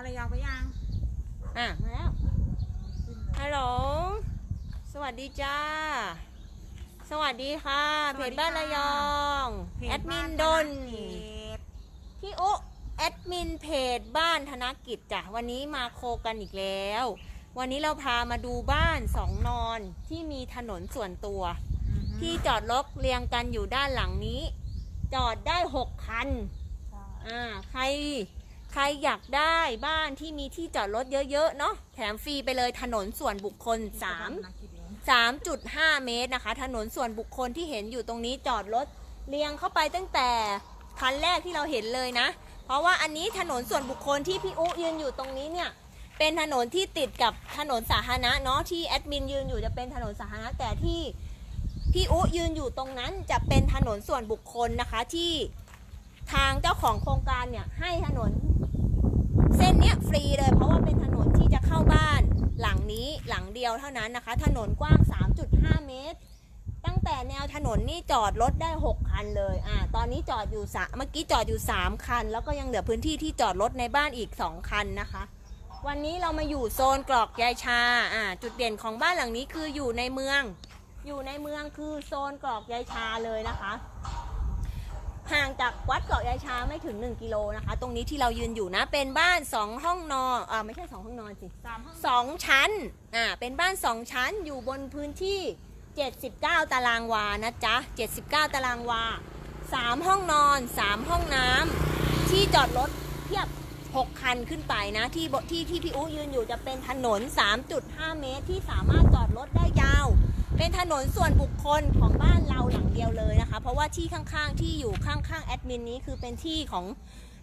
อระยองไปยัง อะมาแล้ว ฮัลโหล สวัสดีจ้า สวัสดีค่ะเพจบ้านระยองเพจแอดมินบ้าดนเพจพี่อุแอดมินเพจบ้านธนกิจจ้ะวันนี้มาโคกันอีกแล้ว วันนี้เราพามาดูบ้านสองนอนที่มีถนนส่วนตัว ที่จอดรถเรียงกันอยู่ด้านหลังนี้ จอดได้หกคัน อ่าใคร ใครอยากได้บ้านที่มีที่จอดรถเยอะๆเนาะแถมฟรีไปเลยถนนส่วนบุคคล 3 3.5 เมตรนะคะ ถนนส่วนบุคคลที่เห็นอยู่ตรงนี้จอดรถเรียงเข้าไปตั้งแต่คันแรกที่เราเห็นเลยนะ เพราะว่าอันนี้ถนนส่วนบุคคลที่พี่อุยืนอยู่ตรงนี้เนี่ยเป็นถนนที่ติดกับถนนสาธารณะเนาะที่แอดมินยืนอยู่จะเป็นถนนสาธารณะแต่ที่พี่อุยืนอยู่ตรงนั้นจะเป็นถนนส่วนบุคคลนะคะที่ทางเจ้าของโครงการเนี่ยให้ถนน เส้นเนี้ยฟรีเลย เพราะว่าเป็นถนนที่จะเข้าบ้าน หลังนี้หลังเดียวเท่านั้นนะคะ ถนนกว้าง 3.5 เมตร ตั้งแต่แนวถนนนี่จอดรถได้ 6 คันเลยอ่าตอนนี้จอดอยู่สะเมื่อกี้จอดอยู่ 3 คัน แล้วก็ยังเหลือพื้นที่ที่จอดรถในบ้านอีก 2 คันนะคะ วันนี้เรามาอยู่โซนกรอกยายชาอ่าจุดเด่นของบ้านหลังนี้คืออยู่ในเมือง อยู่ในเมืองคือโซนกรอกยายชาเลยนะคะ ห่างจากวัดเกาะยายชาไม่ถึง 1 กิโลนะคะ ตรงนี้ที่เรายืนอยู่นะ เป็นบ้าน 2 ห้องนอนอ่าไม่ใช่ 2 ห้องนอนสิสามห้องสองชั้นอ่าเป็นบ้านสองชั้นอยู่บนพื้นที่ 79 ตารางวานะจ๊ะ 79 ตารางวา 3 ห้องนอน 3 ห้องน้ำที่จอดรถเทียบ 6 คันขึ้นไปนะ ที่บที่ที่พี่อูยืนอยู่จะเป็นถนน 3.5 เมตรที่สามารถจอดรถได้ยาว เป็นถนนส่วนบุคคลของบ้านเราหลังเดียวเลยนะคะ เพราะว่าที่ข้างๆที่อยู่ข้างๆแอดมินนี้คือเป็นที่ของ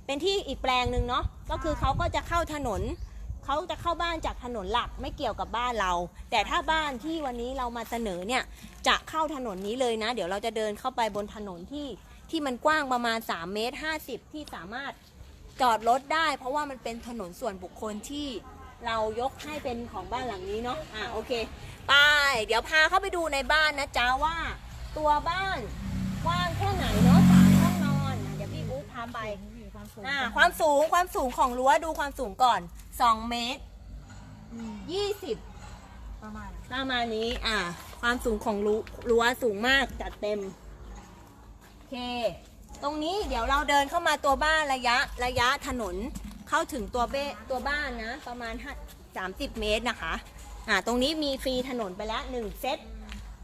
เป็นที่อีกแปลงหนึ่งเนาะก็คือเขาก็จะเข้าถนนเขาจะเข้าบ้านจากถนนหลักไม่เกี่ยวกับบ้านเรา แต่ถ้าบ้านที่วันนี้เรามาเสนอเนี่ยจะเข้าถนนนี้เลยนะ เดี๋ยวเราจะเดินเข้าไปบนถนนที่ที่มันกว้างประมาณ3เมตร50 ที่สามารถจอดรถได้ เพราะว่ามันเป็นถนนส่วนบุคคลที่เรายกให้เป็นของบ้านหลังนี้เนาะอะโอเค ไป เดี๋ยวพาเข้าไปดูในบ้านนะจ๊ะว่า ตัวบ้านกว้างแค่ไหนเนาะสามห้องนอนอะเดี๋ยวพี่อุ๊บพาไปมีความสูงอ่าความสูงความสูงของรั้วดูความสูงก่อน2เมตรอืม20ประมาณประมาณนี้อ่า ความสูงของรั้วรั้วสูงมากจัดเต็มโอเค ตรงนี้เดี๋ยวเราเดินเข้ามาตัวบ้านระยะระยะถนนเข้าถึงตัวเบ้ตัวบ้านนะ ประมาณ5 30เมตรนะคะ อ่าตรงนี้มีฟรีถนนไปแล้ว 1 เซต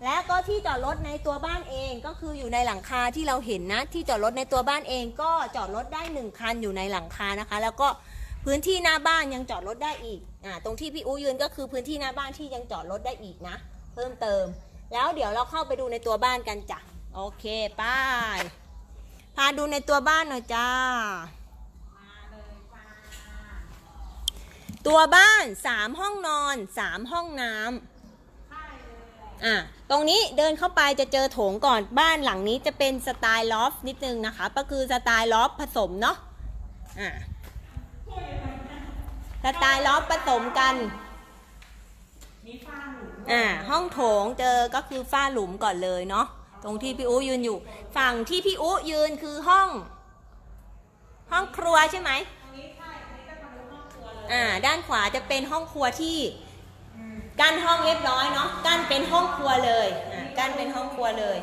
และก็ที่จอดรถในตัวบ้านเองก็คืออยู่ในหลังคาที่เราเห็นนะ ที่จอดรถในตัวบ้านเอง ก็จอดรถได้หนึ่งคันอยู่ในหลังคานะคะ แล้วก็พื้นที่หน้าบ้านยังจอดรถได้อีกอ่าตรงที่พี่อูยืนก็คือพื้นที่หน้าบ้านที่ยังจอดรถได้อีกนะ เพิ่มเติม แล้วเดี๋ยวเราเข้าไปดูในตัวบ้านกันจ้ะโอเคป้ายพาดูในตัวบ้านหน่อยจ้า ตัวบ้านสามห้องนอนสามห้องน้ำอะตรงนี้เดินเข้าไปจะเจอโถงก่อนบ้านหลังนี้จะเป็นสไตล์ลอฟนิดนึงนะคะ ก็คือสไตล์ลอฟผสมเนาะอะสไตล์ลอฟผสมกันมีฟ้าหลุมอ่าห้องโถงเจอก็คือฝ้าหลุมก่อนเลยเนาะตรงที่พี่อูยืนอยู่ ฝั่งที่พี่อูยืนคือห้อง ห้องครัวใช่ไหม องครัวเลยอ่าด้านขวาจะเป็นห้องครัวที่อืมกั้นห้องเรียบร้อยเนาะกั้นเป็นห้องครัวเลยอะกั้นเป็นห้องครัวเลย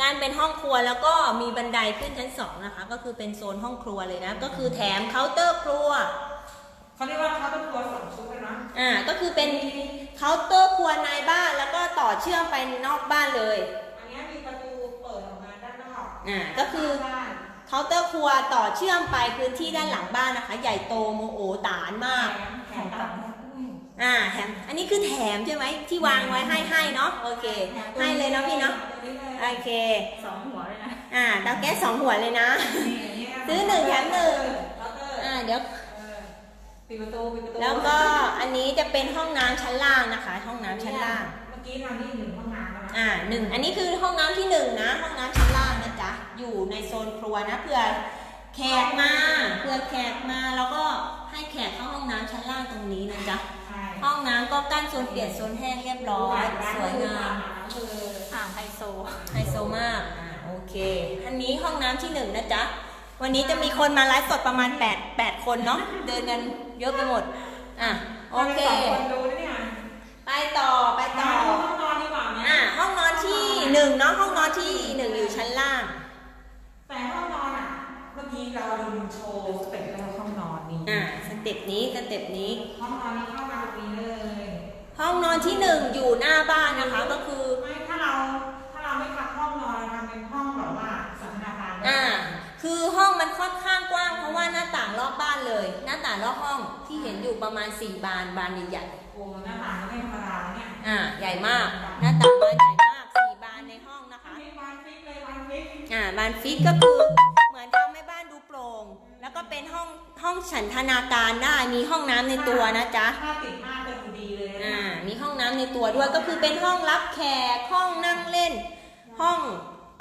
การเป็นห้องครัวแล้วก็มีบันไดขึ้นชั้นสองนะคะ ก็คือเป็นโซนห้องครัวเลยนะ ก็คือแถมเคาน์เตอร์ครัวเขาเรียกว่าเขาเป็นครัวสองชุดเลยนะอ่าก็คือเป็นเคาน์เตอร์ครัวในบ้านแล้วก็ต่อเชื่อมไปนอกบ้านเลย อันนี้มีประตูเปิดออกมาด้านนอกอ่าก็คือบ้านเคาน์เตอร์ครัวต่อเชื่อมไปพื้นที่ด้านหลังบ้านนะคะ ใหญ่โตโมโหตานมาก แถมตัดอืมอ่าแถมอันนี้คือแถมใช่ไหมที่วางไว้ให้ให้เนาะโอเค ให้เลยเนาะพี่เนาะตรงนี้เลยโอเคสองหัวเลยนะอ่าเตาแก๊สสองหัวเลยนะนี่ย่างเงี้ยซื้อหนึ่งแถมหนึ่งเคาน์เตอร์อ่าเดี๋ยวเออปิดประตูปิดประตูแล้วก็อันนี้จะเป็นห้องน้ำชั้นล่างนะคะ ห้องน้ำชั้นล่าง เมื่อกี้ทำนี่หนึ่งห้องน้ำแล้วนะอ่าหนึ่งอันนี้คือห้องน้ำที่หนึ่งนะ ห้องน้ำชั้นล่างนะจ๊ะ อยู่ในโซนครัวนะเผื่อแขกมาเผื่อแขกมาแล้วก็ให้แขกเข้าห้องน้ำชั้นล่างตรงนี้นะจ๊ะ ใช่ห้องน้ำก็กั้นโซนเปียกโซนแห้งเรียบร้อย สวยงามคืออ่างไฮโซ ไฮโซมากอ่าโอเคอันนี้ห้องน้ำที่หนึ่งนะจ๊ะ วันนี้จะมีคนมาไลฟ์สดประมาณ8 8คนเนาะเดินกันเยอะไปหมด อะ โอเค ราป็นสองคนดูนะเนี่ยไปต่อไปต่อ มาดูห้องนอนดีกว่าไหมอะห้องนอนที่หนึ่งเนาะห้องนอนที่หนึ่งอยู่ชั้นล่าง แต่ห้องนอนอะ เมื่อกี้เราดูโชว์สเต็ปแล้วห้องนอนนี่อะสเต็ปนี้สเต็ปนี้ ห้องนอนนี้เข้ามาตรงนี้เลย ห้องนอนที่หนึ่งอยู่หน้าบ้านนะคะก็คือไม่ถ้าเราถ้าเราไม่ทำห้องนอนเราทำเป็นห้องแบบว่าสันทนาการอ่าคือห้องมันค่อนข้างกว้างเพราะว่าหน้าต่างรอบบ้านเลย หน้าต่างรอบห้องที่เห็นอยู่ประมาณ4บานบานใหญ่โอ้หน้าต่างก็ไม่ธรรมดานะเนี่ยๆอ่าใหญ่มาก หน้าต่างบานใหญ่มาก4บานในห้องนะคะมีวานฟิกเลยวานฟิกอ่าบานฟิกก็คือ ห้องห้องฉันทนาการได้มีห้องน้ำในตัวนะจ๊ะ ถ้าติดมากจะดูดีเลยนะ อ่ามีห้องน้ำในตัวด้วยก็คือเป็นห้องรับแขกห้องนั่งเล่น ห้อง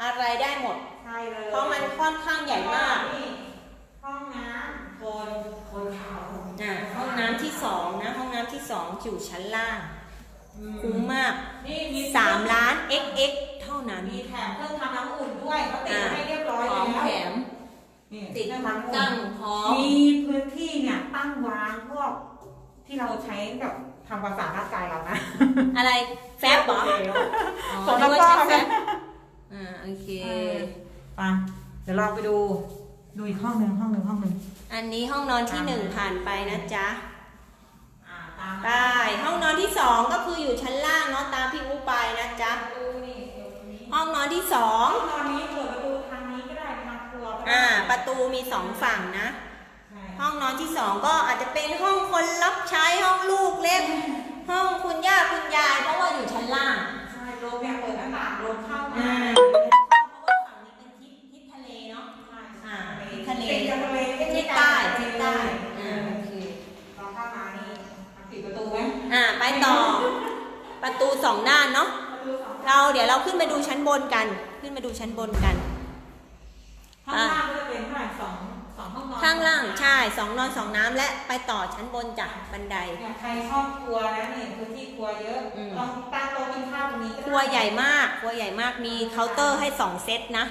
อะไรได้หมด ใช่เลยเพราะมันค่อนข้างใหญ่มากนี่ห้องน้ำคนคนขาวอ่าห้องน้ำที่สองนะ ห้องน้ำที่สองอยู่ชั้นล่าง อืมคุ้มมาก นี่มีสามล้าน xx เท่านั้น มีแถมเครื่องทำน้ำอุ่นด้วยเขาติดอ่าให้เรียบร้อยพร้อมแล้วแถมนี่ติดเครื่องทำน้ำอุ่นตั้งพร้อมมีพื้นที่เนี่ยตั้งวางพวกที่เราใช้กับทำความสะอาดร่างกายเรานะอะไรแฟบเหรออ๋อสองนึกว่าตะกร้ใช้อแฟบอ่าโอเคไปเดี๋ยวเราไปดูดูอีกห้องหนึ่งห้องหนึ่งห้องหนึ่งอันนี้ห้องนอนที่หนึ่งผ่านไปนะจ๊ะอ่าตามไปห้องนอนที่สองก็คืออยู่ชั้นล่างเนาะตามพี่อูไปนะจ๊ะดูนี่เดี๋ยวตรงนี้ห้องนอนที่สองห้องนอนนี้เปิด อ่าประตูมีสองฝั่งนะใช่ห้องนอนที่สองก็อาจจะเป็นห้องคนรับใช้ห้องลูกเล็ก ห้องคุณย่าคุณยายเพราะว่าอยู่ชั้นล่างใช่ลมเนี่ยเปิดหน้าต่างลมเข้ามาอ่าเพราะว่าฝั่งนี้เป็นทิศทิศทะเลเนาะอ่าทิศทะเลติดกับทะเลทิศใต้ทิศใต้อ่าโอเคเราเข้ามานี่ปิดประตูไหมอ่าไปต่อ ประตูสองด้านเนาะประตูสองเราเดี๋ยวเราขึ้นไปดูชั้นบนกัน ขึ้นมาดูชั้นบนกัน องนอนสองน้ำและไปต่อชั้นบนจากบันไดเนี่ยใครชอบครัวนะนี่พื้นที่ครัวเยอะอืม ลองตั้งโต๊ะกินข้าวตรงนี้ก็คได้รัวใหญ่มาก ครัวใหญ่มาก มีเคาน์เตอร์ให้สองเซตนะ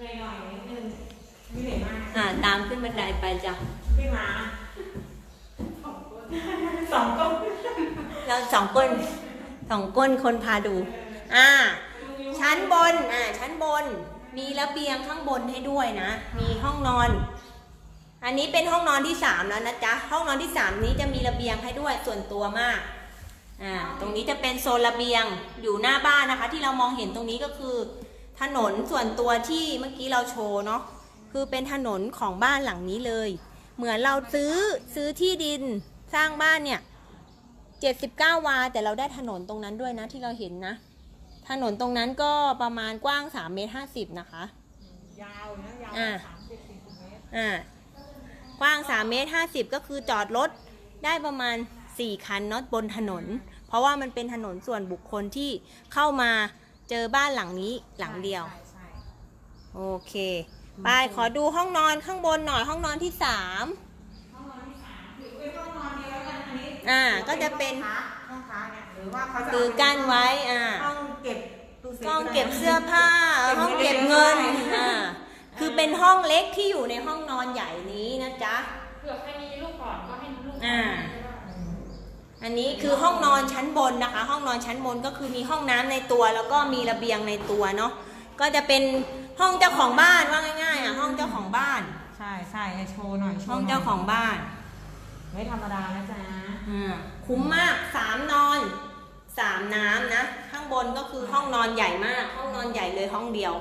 หน่อยหน่อยนิดนึงไม่เหนื่อยมากอ่า ตามขึ้นบันไดไปจ้ะ พี่หมาสองก้นเราสองก้นสองก้นคนพาดู อ่า ชั้นบน อ่า ชั้นบน มีระเบียงข้างบนให้ด้วยนะ มีห้องนอน อันนี้เป็นห้องนอนที่สามแล้วนะจ๊ะ ห้องนอนที่สามนี้จะมีระเบียงให้ด้วยส่วนตัวมาก อ่า ตรงนี้จะเป็นโซนระเบียงอยู่หน้าบ้านนะคะ ที่เรามองเห็นตรงนี้ก็คือ ถนนส่วนตัวที่เมื่อกี้เราโชว์เนาะ คือเป็นถนนของบ้านหลังนี้เลย เหมือนเราซื้อซื้อที่ดินสร้างบ้านเนี่ย79วา แต่เราได้ถนนตรงนั้นด้วยนะที่เราเห็นนะ ถนนตรงนั้นก็ประมาณกว้าง3เมตร50นะคะ ยาวนะยาวอ่าสามสิบสี่สิบเมตร อ่า กว้าง3เมตร50 ก็คือจอดรถได้ประมาณ 4 คันเนาะบนถนน เพราะว่ามันเป็นถนนส่วนบุคคลที่เข้ามาเจอบ้านหลังนี้หลังเดียว ใช่ใช่โอเค ไปขอดูห้องนอนข้างบนหน่อยห้องนอนที่3ห้องนอนที่สามหรือเป็นห้องนอนเดียวกันอันนี้อ่าก็จะเป็นห้องค้าเนี่ยหรือว่าเขาจะคือกั้นไว้อ่าห้องเก็บตู้ซฟห้องเก็บเสื้อผ้าห้องเก็บเงินอ่า คือเป็นห้องเล็กที่อยู่ในห้องนอนใหญ่นี้นะจ๊ะเผื่อใครมีลูกก่อนก็ให้ลูกอ่าอันนี้คือห้องนอนชั้นบนนะคะ ห้องนอนชั้นบนก็คือมีห้องน้ำในตัว แล้วก็มีระเบียงในตัวเนาะก็จะเป็นห้องเจ้าของบ้านว่าง่ายๆอะห้องเจ้าของบ้าน ใช่ใช่ให้โชว์หน่อยโชว์ห้องหน่ยเจ้าของบ้าน ไม่ธรรมดานะจ๊ะอ่าคุ้มมากสามนอนสามน้ำนะ ข้างบนก็คือห้องนอนใหญ่มาก ห้องนอนใหญ่เลยห้องเดียว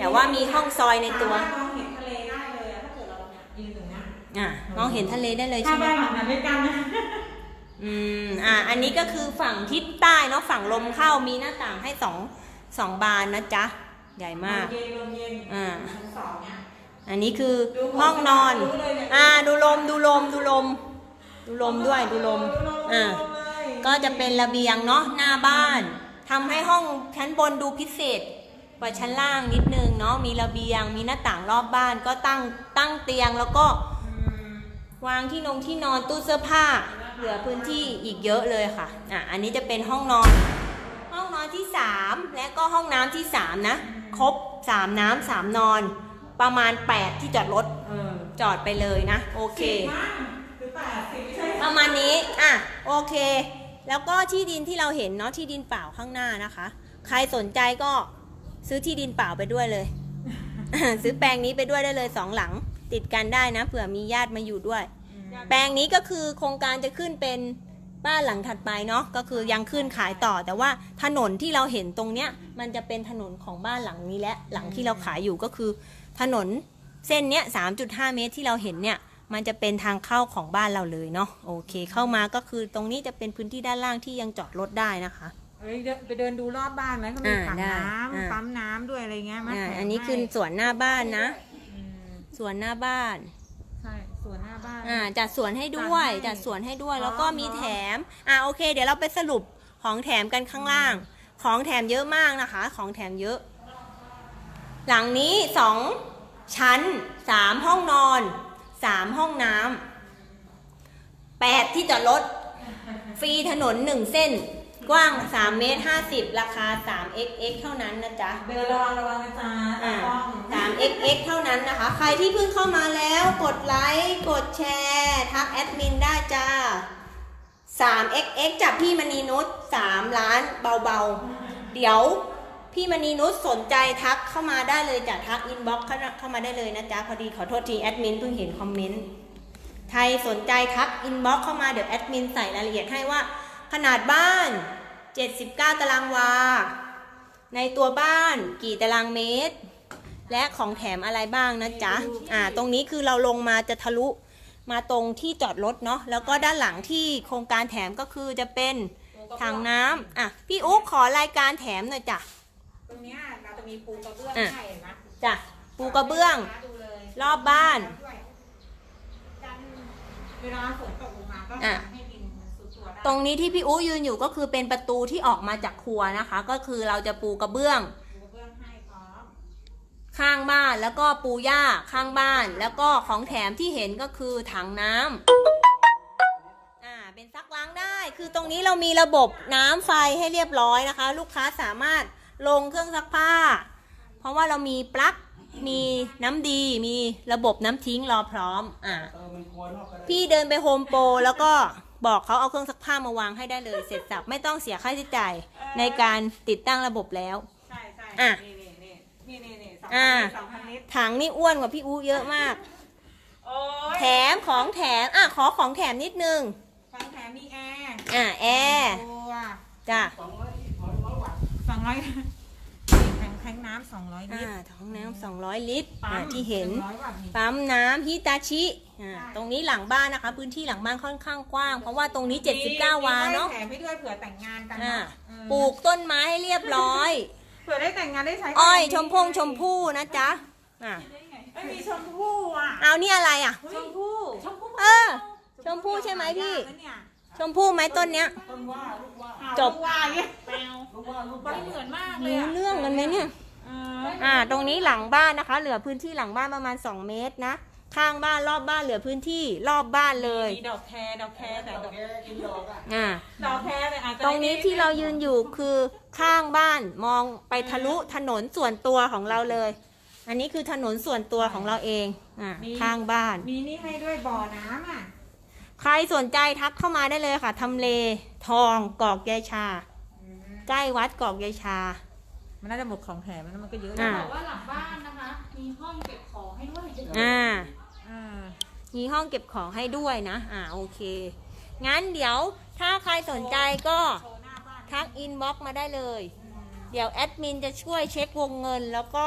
แต่ว่ามีห้องซอยในตัวสามารถมองเห็นทะเลได้เลยอะถ้าเกิดเราเนี่ยยืนตรงเนี้ยอะมองเห็นทะเลได้เลยถ้าใช่ไหมบ้านหลังนั้นด้วยกันนะอืมอะอันนี้ก็คือฝั่งทิศใต้เนาะฝั่งลมเข้ามีหน้าต่างให้สองสองบานนะจ๊ะใหญ่มาก เย็นลมเย็นอ่า ชั้นสองเนี่ย อันนี้คือดูผมห้องนอนรู้เลยเนี่ย อ่า ดูลม ดูลม ดูลม ดูลมด้วย ดูลม อ่า ดูลมเลย ก็จะเป็นระเบียงเนาะหน้าบ้านทำให้ห้องชั้นบนดูพิเศษ กว่าชั้นล่างนิดนึงเนาะมีระเบียง มีหน้าต่างรอบบ้าน ก็ตั้งตั้งเตียงแล้วก็อืมวางที่นงที่นอนตู้เสื้อผ้า เหลือพื้นที่อีกเยอะเลยค่ะอะ อันนี้จะเป็นห้องนอน ห้องนอนที่ 3 และก็ห้องน้ำที่ 3 นะ ครบ 3 น้ำสามนอน ประมาณ 8 ที่จอดรถเออจอดไปเลยนะ โอเคสิบมั้งหรือแปดสิบไม่ใช่ประมาณนี้อะโอเค แล้วก็ที่ดินที่เราเห็นเนาะที่ดินเปล่าข้างหน้านะคะ ใครสนใจก็ ซื้อที่ดินเปล่าไปด้วยเลย ซื้อแปลงนี้ไปด้วยได้เลยสองหลัง ติดกันได้นะเผื่อมีญาติมาอยู่ด้วย แปลงนี้ก็คือโครงการจะขึ้นเป็นบ้านหลังถัดไปเนาะก็คือยังขึ้นขายต่อ แต่ว่าถนนที่เราเห็นตรงเนี้ย มันจะเป็นถนนของบ้านหลังนี้และหลังที่เราขายอยู่ก็คือ ถนนเส้นเนี้ย3.5เมตรที่เราเห็นเนี่ย มันจะเป็นทางเข้าของบ้านเราเลยเนาะโอเค เข้ามาก็คือตรงนี้จะเป็นพื้นที่ด้านล่างที่ยังจอดรถได้นะคะ เอ้ยเดินไปเดินดูรอบบ้านไหมเขามีอ่าถังได้น้อ่าำปั๊มน้ำด้วยอะไรเงี้ยไหมอ่าแถมอันนี้คือให้สวนหน้าบ้านนะ อืมสวนหน้าบ้าน ใช่สวนหน้าบ้าน อ่าจัดสวนให้ด้วย จัจัดดให้สวนให้ด้วยอ๋อแล้วก็มีแถม อ่าโอเค เดี๋ยวเราไปสรุปของแถมกันข้างล่าง ของแถมเยอะมากนะคะ ของแถมเยอะ หลังนี้สองชั้นสามห้องนอนสามห้องน้ำแปดที่จอดรถ ฟรีถนนหนึ่งเส้น กว้าง3เมตร50 ราคา3 xx เท่านั้นนะจ๊ะเดินระวังระวังนะจ๊ะอ่าต้อง3 xx เท่านั้นนะคะ ใครที่เพิ่งเข้ามาแล้วกดไลค์กดแชร์ทักแอดมินได้จ้า3 xx จากพี่มณีนุช3ล้านเบาๆ เดี๋ยวพี่มณีนุชสนใจทักเข้ามาได้เลยจ้ะทักอินบ็อกเข้ามาได้เลยนะจ๊ะพอดีขอโทษทีแอดมินเพิ่งเห็นคอมเมนต์ใครสนใจทักอินบ็อกเข้ามาเดี๋ยวแอดมินใส่รายละเอียดให้ว่าขนาดบ้าน 79 ตารางวา ในตัวบ้านกี่ตารางเมตร และของแถมอะไรบ้างนะจ๊ะ อ่า ตรงนี้คือเราลงมาจะทะลุมาตรงที่จอดรถเนาะ แล้วก็ด้านหลังที่โครงการแถมก็คือจะเป็นถังน้ำอะ พี่อุ๊กขอรายการแถมหน่อยจ้ะ ตรงเนี้ยเราจะมีปูกระเบื้องอะ ให้เห็นไหมจ้ะ ปูกระเบื้อง ดูเลยรอบบ้านด้วยกันเวลาฝนตกลงมาก็อะ ทำให้ดินมันซุด ตรงนี้ที่พี่อุ๊ยืนอยู่ก็คือเป็นประตูที่ออกมาจากครัวนะคะ ก็คือเราจะปูกระเบื้อง ปูกระเบื้องให้พร้อมข้างบ้านแล้วก็ปูหญ้าข้างบ้าน แล้วก็ของแถมที่เห็นก็คือถังน้ำอ่าเป็นซักล้างได้ คือตรงนี้เรามีระบบน้ำไฟให้เรียบร้อยนะคะ ลูกค้าสามารถลงเครื่องซักผ้า เพราะว่าเรามีปลั๊กมีน้ำดีมีระบบน้ำทิ้งรอพร้อมอ่าพี่เดินไปโฮมโปรแล้วก็ บอกเขาเอาเครื่องซักผ้ามาวางให้ได้เลย เสร็จสับไม่ต้องเสียค่าใช้จ่ายในการติดตั้งระบบแล้ว ใช่ใช่อะ นี่นี่นี่นี่นี่นี่สองอ่าพันลิตรสองพันลิตรถังนี่อ้วนกว่าพี่อูเยอะมาก โอ้ยแถมของแถมอะขอของแถมนิดนึงของแถมมีแอร์อะแอร์ตัวจ้ะสองร้อยแทงแท งน้ำสองร้อยลิอ่าตรท้องน้ำสองร้อยลิตรปั๊อะมที่เห็น งร้อยวัตต์นี่ ปั๊มน้ำฮิตาชิอ่าใช่ ตรงนี้หลังบ้านนะคะ พื้นที่หลังบ้านค่อนข้างกว้าง เพราะว่าตรงนี้ 79 วาเนาะ มีแถมให้ด้วยเผื่อแต่งงานกันอ่า เนาะเออปลูกต้นไม้ให้เรียบร้อย เผื่อได้แต่งงานได้ใช้อ้อยกันชมพงชมพู่นะจ๊ะ อะไม่มีชมพู่อะเอานี่อะไรอะ ชมพู่เออ ชมพู่ใช่ไหมพี่ยากนะเนี่ย ชมพู่ไหมต้นเนี้ยจบลูกว่าเนี่ยแปลวไม่เหมือนมากเลยรู้อะเรื่องกันไหมเนี่ยเอออ่า ตรงนี้หลังบ้านนะคะ เหลือพื้นที่หลังบ้านประมาณ 2 เมตรนะ ข้างบ้านรอบบ้านเหลือพื้นที่รอบบ้านเลย มีดอกแครดอกแครแต่ดอกอ่า ดอกแครแต่อาจจะตรงนี้ที่เรายืนอยู่คือข้างบ้านมองไปทะลุถนนส่วนตัวของเราเลย อันนี้คือถนนส่วนตัวของเราเอง อ่า ข้างบ้าน มีนี่ให้ด้วยบ่อน้ำอะ ใครสนใจทักเข้ามาได้เลยค่ะทำเลทองกอกยายชา ใกล้วัดกอกยายชา มันน่าจะหมดของแถมแล้วมันก็เยอะอ่า บอกว่าหลังบ้านนะคะ มีห้องเก็บของให้ด้วยอ่า อ่ามีห้องเก็บของให้ด้วยนะ อ่า โอเค งั้นเดี๋ยวถ้าใครสนใจก็โชว์หน้าบ้าน ทักอินบ็อกมาได้เลย เดี๋ยวแอดมินจะช่วยเช็ควงเงินแล้วก็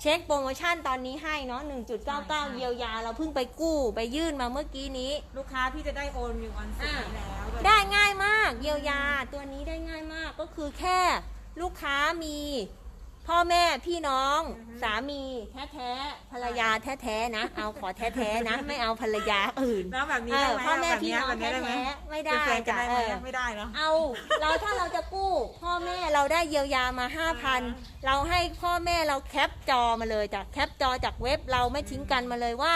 เช็คโปรโมชั่นตอนนี้ให้เนาะ1.99 เยียวยา เราเพิ่งไปกู้ไปยื่นมาเมื่อกี้นี้ ลูกค้าที่จะได้โอนอยู่วันศุกร์นี้แล้วด้วยได้ง่ายมาก เยียวยาตัวนี้ได้ง่ายมากก็คือแค่ลูกค้ามี พ่อแม่พี่น้องสามีแท้ๆภรรยาแท้ๆนะ เอาขอแท้ๆนะ ไม่เอาภรรยาอื่นแล้วแบบนี้เอได้อไหมพ่อแม่แบบพี่เนี้ยน้องแบบเนี้ยได้ไหมแท้ๆไม่เป็นได้แฟนกันจ้ะได้ไหเอมอไม่ได้เนาะเอาเราถ้าเราจะกู้ พ่อแม่เราได้เยียวยามาห้าพันเราให้พ่อแม่เราแคปจอมาเลยจากแคปจอจากเว็บเราไม่ทิ้งกันมาเลยว่า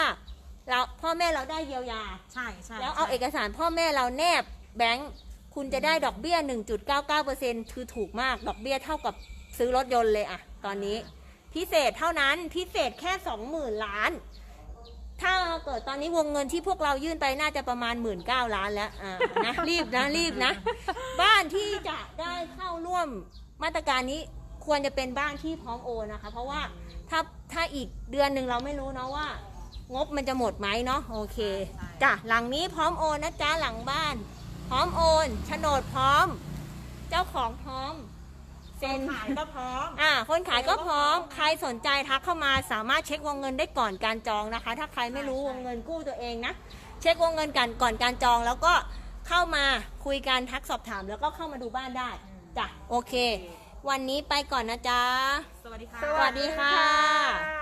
เราพ่อแม่เราได้เยียวยาใช่ใช่แล้วเอาเอกสารพ่อแม่เราแนบแบงค์คุณจะได้ดอกเบี้ย 1.99%คือถูกมากดอกเบี้ยเท่ากับ ซื้อรถยนต์เลยอะตอนนี้พิเศษเท่านั้นพิเศษแค่20,000ล้าน ถ้าเกิดตอนนี้วงเงินที่พวกเรายื่นไปน่าจะประมาณหมื่นเก้าล้านแล้วอ่านะรีบนะรีบนะ บ้านที่จะได้เข้าร่วมมาตรการนี้ควรจะเป็นบ้านที่พร้อมโอนนะคะ เพราะว่าถ้าถ้าอีกเดือนหนึ่งเราไม่รู้เนาะว่า งบมันจะหมดไหมเนาะโอเคจ้ะหลังนี้พร้อมโอนนะจ๊ะหลังบ้าน พร้อมโอนโฉนดพร้อม เจ้าของพร้อม เซ็นขายก็พร้อม อ่า คนขายก็พร้อม ใครสนใจทักเข้ามาสามารถเช็ควงเงินได้ก่อนการจองนะคะ ถ้าใครไม่รู้วงเงินกู้ตัวเองนะ เช็ควงเงินกันก่อนการจองแล้วก็เข้ามาคุยกันทักสอบถาม แล้วก็เข้ามาดูบ้านได้จ้ะโอเค วันนี้ไปก่อนนะจ๊ะ สวัสดีค่ะ สวัสดีค่ะ